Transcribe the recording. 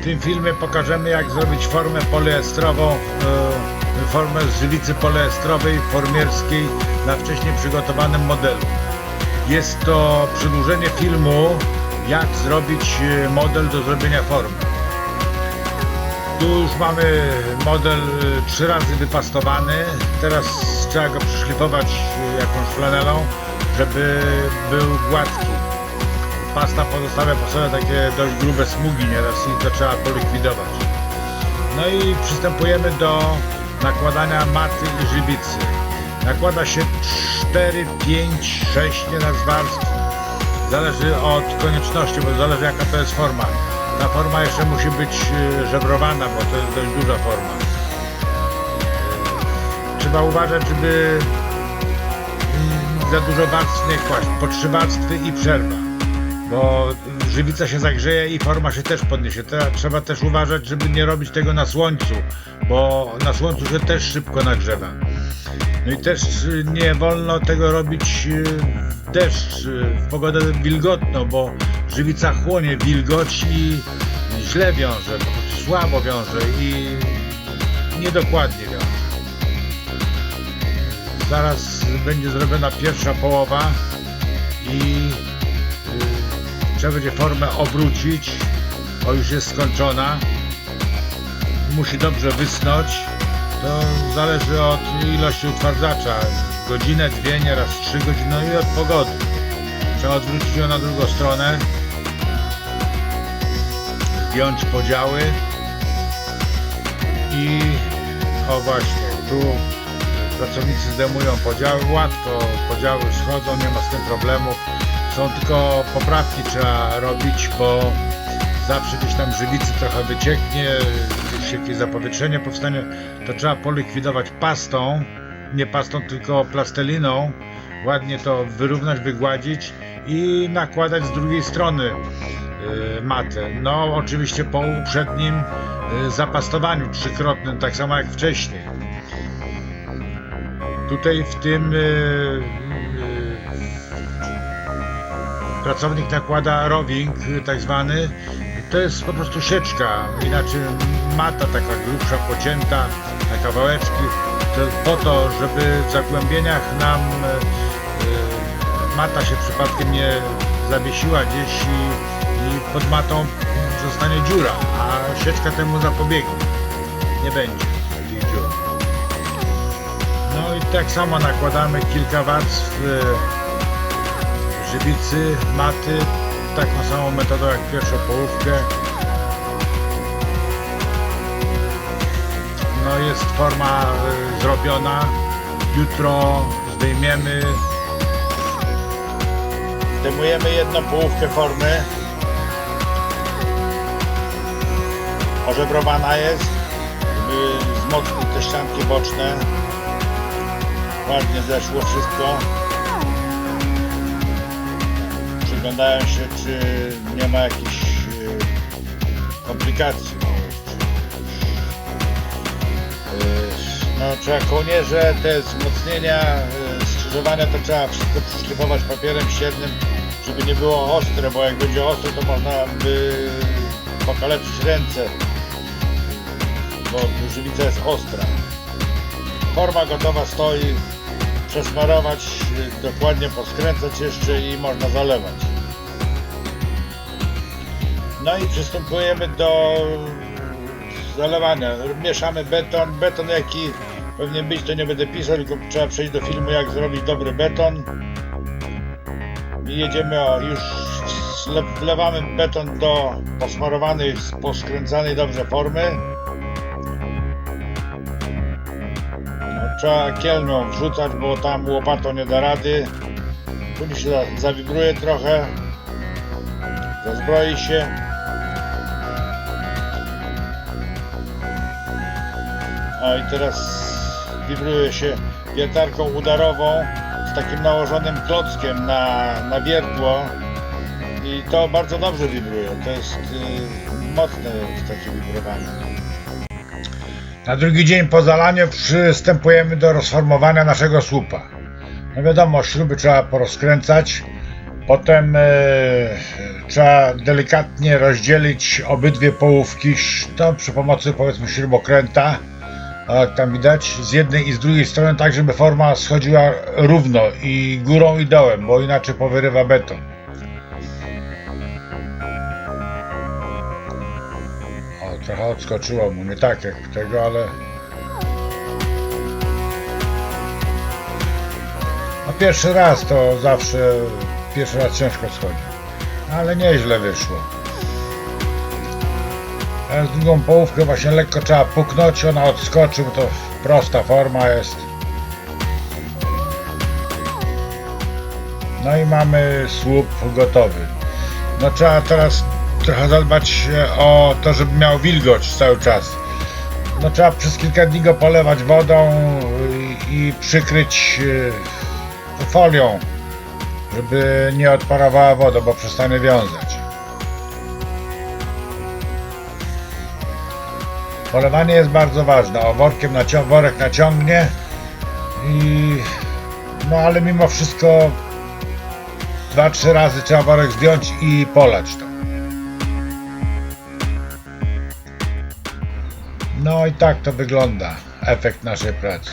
W tym filmie pokażemy jak zrobić formę poliestrową, e, formę z żywicy poliestrowej formierskiej na wcześniej przygotowanym modelu. Jest to przedłużenie filmu jak zrobić e, model do zrobienia formy. Tu już mamy model e, trzy razy wypastowany. Teraz trzeba go przyszlifować jakąś flanelą, żeby był gładki. Pasta pozostawia po sobie takie dość grube smugi i to trzeba polikwidować. No i przystępujemy do nakładania maty i żywicy. Nakłada się 4, 5, 6 nieraz warstw. Zależy od konieczności, bo zależy jaka to jest forma. Ta forma jeszcze musi być e, żebrowana, bo to jest dość duża forma. E, Trzeba uważać, żeby mm, za dużo warstw nie kłaść. Po trzy warstwy i przerwa bo żywica się zagrzeje i forma się też podniesie. Trzeba też uważać, żeby nie robić tego na słońcu, bo na słońcu się też szybko nagrzewa. No i też y, nie wolno tego robić y, w deszcz, y, w pogodę wilgotną, bo żywica chłonie wilgoć i źle wiąże, słabo wiąże i niedokładnie wiąże. Zaraz będzie zrobiona pierwsza połowa i y, trzeba będzie formę obrócić. O, już jest skończona. Musi dobrze wysnąć. To zależy od ilości utwardzacza. Godzinę, dwie, nieraz trzy godziny, no i od pogody. Trzeba odwrócić ją na drugą stronę. Zdjąć podziały. I o właśnie, tu pracownicy zdejmują podziały, łatwo podziały schodzą, nie ma z tym problemów. Są tylko poprawki trzeba robić, bo zawsze gdzieś tam żywicy trochę wycieknie, gdzieś jakieś zapowietrzenie powstanie, to trzeba polikwidować pastą, nie pastą, tylko plastelliną, ładnie to wyrównać, wygładzić i nakładać z drugiej strony yy, matę. No oczywiście po uprzednim yy, zapastowaniu trzykrotnym, tak samo jak wcześniej. Tutaj w tym pracownik nakłada rowing tak zwany. To jest po prostu sieczka, inaczej mata taka grubsza, pocięta na kawałeczki. To po to, żeby w zagłębieniach nam yy, mata się przypadkiem nie zawiesiła gdzieś i, i pod matą zostanie dziura, a sieczka temu zapobiegnie. Nie będzie takich dziur. No i tak samo nakładamy kilka warstw żywicy, maty, taką samą metodą jak pierwszą połówkę. No jest forma e, zrobiona. Jutro zdejmiemy. Zdejmujemy jedną połówkę formy. Ożebrowana jest, żeby wzmocnić te ścianki boczne. Ładnie zeszło wszystko. Przyglądają się, czy nie ma jakichś e, komplikacji. E, No, trzeba kołnierze, te wzmocnienia, e, skrzyżowania, to trzeba wszystko przyszlifować papierem ściernym, żeby nie było ostre, bo jak będzie ostre, to można by pokaleczyć ręce, bo żywica jest ostra. Forma gotowa stoi, przesmarować, dokładnie poskręcać jeszcze i można zalewać. No i przystępujemy do zalewania. Mieszamy beton, beton jaki pewnie być to nie będę pisał, tylko trzeba przejść do filmu jak zrobić dobry beton. I jedziemy, o, już wle- wlewamy beton do posmarowanej, poskręcanej dobrze formy. No, trzeba kielną wrzucać, bo tam łopatą nie da rady. Później się za- zawibruje trochę. Zazbroi się. A i teraz wibruje się wiertarką udarową z takim nałożonym klockiem na, na wiertło. I to bardzo dobrze wibruje. To jest y, mocne takie wibrowanie. Na drugi dzień po zalaniu przystępujemy do rozformowania naszego słupa. No wiadomo, śruby trzeba porozkręcać, Potem e, trzeba delikatnie rozdzielić obydwie połówki, to przy pomocy powiedzmy śrubokręta, o, jak tam widać, z jednej i z drugiej strony, tak żeby forma schodziła równo i górą i dołem, bo inaczej powyrywa beton. O, trochę odskoczyło mu, nie tak jak tego, ale... No pierwszy raz to zawsze, pierwszy raz ciężko schodzi, ale nieźle wyszło. A z drugą połówkę właśnie lekko trzeba puknąć, ona odskoczy, to prosta forma jest. No i mamy słup gotowy. No trzeba teraz trochę zadbać o to, żeby miał wilgoć cały czas. No trzeba przez kilka dni go polewać wodą i, i przykryć e, folią, żeby nie odparowała woda, bo przestanie wiązać. Polewanie jest bardzo ważne. O workiem nacią- worek naciągnie i no ale mimo wszystko dwa, trzy razy trzeba worek zdjąć i polać to. No i tak to wygląda efekt naszej pracy.